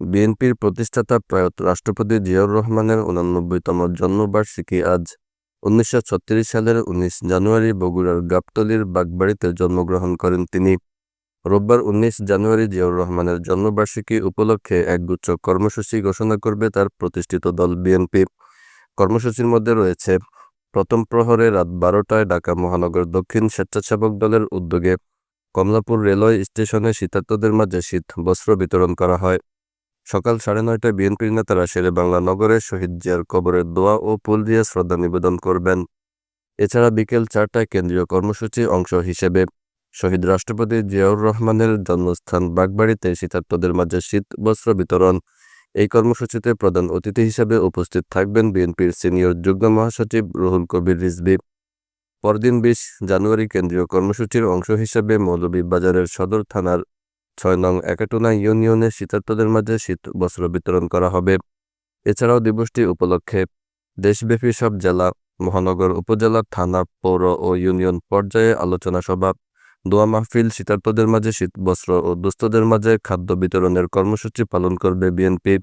বিএনপির প্রতিষ্ঠাতা প্রয়াত রাষ্ট্রপতি জিয়াউর রহমানের উনানব্বইতম জন্মবার্ষিকী আজ উনিশশো ছত্রিশ সালের উনিশ জানুয়ারি বগুড়ার গাবতলির বাগবাড়িতে জন্মগ্রহণ করেন তিনি। রোববার উনিশ জানুয়ারি জিয়াউর রহমানের জন্মবার্ষিকী উপলক্ষে একগুচ্ছ কর্মসূচি ঘোষণা করবে তার প্রতিষ্ঠিত দল বিএনপি। কর্মসূচির মধ্যে রয়েছে, প্রথম প্রহরে রাত বারোটায় ঢাকা মহানগর দক্ষিণ স্বেচ্ছাসেবক দলের উদ্যোগে কমলাপুর রেলওয়ে স্টেশনে শীতার্তদের মাঝে শীত বস্ত্র বিতরণ করা হয়। সকাল সাড়ে নয়টায় বিএনপির নেতারা শেরে বাংলা নগরে শহীদ জিয়ার কবরের দোয়া ও ফুল দিয়ে শ্রদ্ধা নিবেদন করবেন। এছাড়া বিকেল চারটায় কেন্দ্রীয় কর্মসূচি অংশ হিসেবে শহীদ রাষ্ট্রপতি জিয়াউর রহমানের জন্মস্থান বাগবাড়িতে শীতার্থদের মাঝে শীত বস্ত্র বিতরণ। এই কর্মসূচিতে প্রধান অতিথি হিসেবে উপস্থিত থাকবেন বিএনপির সিনিয়র যুগ্ম মহাসচিব রুহুল কবির রিজভী। পরদিন বিশ জানুয়ারি কেন্দ্রীয় কর্মসূচির অংশ হিসেবে মৌলভীবাজারের সদর থানার ছয় নং একাটুনা ইউনিয়নে শীতার্তদের মাঝে শীত বস্ত্র বিতরণ করা হবে। এছাড়াও দিবসটি উপলক্ষে দেশব্যাপী সব জেলা, মহানগর, উপজেলা, থানা, পৌর ও ইউনিয়ন পর্যায়ে আলোচনা সভা, দোয়া মাহফিল, শীতার্তদের মাঝে শীত বস্ত্র ও দুস্থদের মাঝে খাদ্য বিতরণের কর্মসূচি পালন করবে বিএনপি।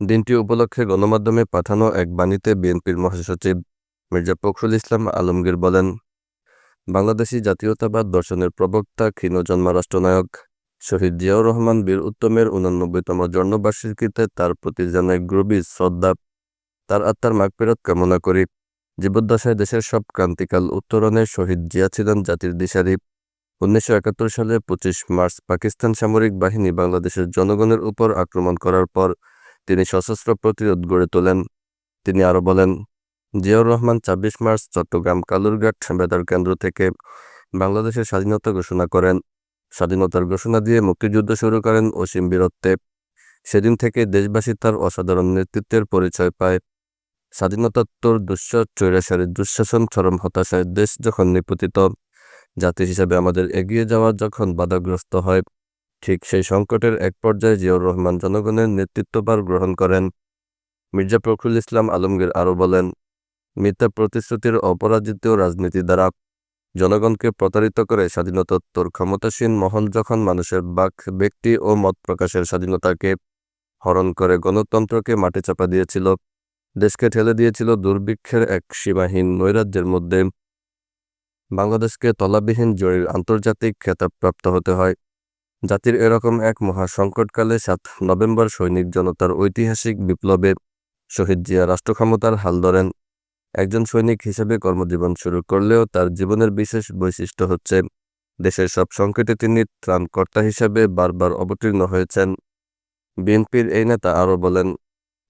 দিনটি উপলক্ষে গণমাধ্যমে পাঠানো এক বাণীতে বিএনপির মহাসচিব মির্জা ফখরুল ইসলাম আলমগীর বলেন বাংলাদেশি জাতীয়তাবাদ দর্শনের প্রবক্তা, ক্ষীণ জন্মা রাষ্ট্রনায়ক শহীদ জিয়াউর রহমান বীর উত্তমের উনানব্বইতম জন্মবার্ষিকীতে তার প্রতি জানায় গভীর শ্রদ্ধা। তার আত্মার মাগফিরত কামনা করি। জীবদ্দশায় দেশের সব ক্রান্তিকাল উত্তরণে শহীদ জিয়া ছিলেন জাতির দিশারি। উনিশশো একাত্তর সালে পঁচিশ মার্চ পাকিস্তান সামরিক বাহিনী বাংলাদেশের জনগণের উপর আক্রমণ করার পর তিনি সশস্ত্র প্রতিরোধ গড়ে তোলেন। তিনি আরও বলেন জিয়াউর রহমান, ছাব্বিশ মার্চ, চট্টগ্রাম কালুরঘাট বেতার কেন্দ্র থেকে বাংলাদেশের স্বাধীনতা ঘোষণা করেন। স্বাধীনতার ঘোষণা দিয়ে মুক্তিযুদ্ধ শুরু করেন অসীম বীরত্বে। সেদিন থেকে দেশবাসী তার অসাধারণ নেতৃত্বের পরিচয় পায়। স্বাধীনতাত্তর দুঃস চৈরাসারের দুঃশাসন, চরম হতাশায় দেশ যখন নিপতিত, জাতি হিসাবে আমাদের এগিয়ে যাওয়া যখন বাধাগ্রস্ত হয়, ঠিক সেই সংকটের এক পর্যায়ে জিয়াউর রহমান জনগণের নেতৃত্বভার গ্রহণ করেন। মির্জা ফখরুল ইসলাম আলমগীর আরও বলেন মিথ্যা প্রতিশ্রুতির অপরাজিত রাজনীতি দ্বারা জনগণকে প্রতারিত করে স্বাধীনতোত্তর ক্ষমতাসীন মহল যখন মানুষের বাক, ব্যক্তি ও মত প্রকাশের স্বাধীনতাকে হরণ করে গণতন্ত্রকে মাটি চাপা দিয়েছিল, দেশকে ঠেলে দিয়েছিল দুর্ভিক্ষের এক সীমাহীন নৈরাজ্যের মধ্যে। বাংলাদেশকে তলাবিহীন জরির আন্তর্জাতিক খেতাবপ্রাপ্ত হতে হয়। জাতির এরকম এক মহা সংকটকালে সাত নভেম্বর সৈনিক জনতার ঐতিহাসিক বিপ্লবে শহীদ জিয়া রাষ্ট্রক্ষমতার হাল ধরেন। একজন সৈনিক হিসেবে কর্মজীবন শুরু করলেও তার জীবনের বিশেষ বৈশিষ্ট্য হচ্ছে দেশের সব সংকটে তিনি ত্রাণকর্তা হিসেবে বারবার অবতীর্ণ হয়েছেন। বিএনপির এই নেতা আরও বলেন,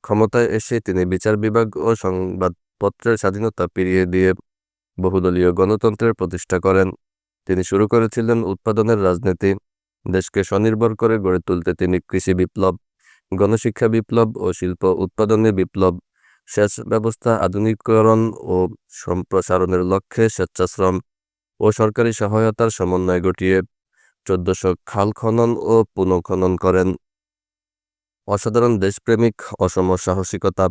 ক্ষমতায় এসে তিনি বিচার বিভাগ ও সংবাদপত্রের স্বাধীনতা ফিরিয়ে দিয়ে বহুদলীয় গণতন্ত্রের প্রতিষ্ঠা করেন। তিনি শুরু করেছিলেন উৎপাদনের রাজনীতি, দেশকে স্বনির্ভর করে গড়ে তুলতে তিনি কৃষি বিপ্লব, গণশিক্ষা বিপ্লব ও শিল্প উৎপাদনে বিপ্লব সেচ ব্যবস্থা, আধুনিকীকরণ ও সম্প্রসারণের লক্ষ্যে স্বেচ্ছাশ্রম ও সরকারি সহায়তার সমন্বয় ঘটিয়ে চোদ্দশো খাল খনন ও পুনঃখনন করেন। অসাধারণ দেশপ্রেমিক, অসম সাহসিকতা,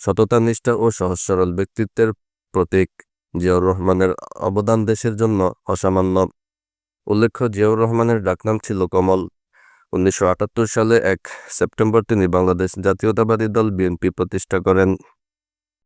সততা, নিষ্ঠা ও সহজ সরল ব্যক্তিত্বের প্রতীক জিয়াউর রহমানের অবদান দেশের জন্য অসামান্য। উল্লেখ্য, জিয়াউর রহমানের ডাকনাম ছিল কমল। উনিশশো আটাত্তর সালে এক সেপ্টেম্বর তিনি বাংলাদেশ জাতীয়তাবাদী দল বিএনপি প্রতিষ্ঠা করেন।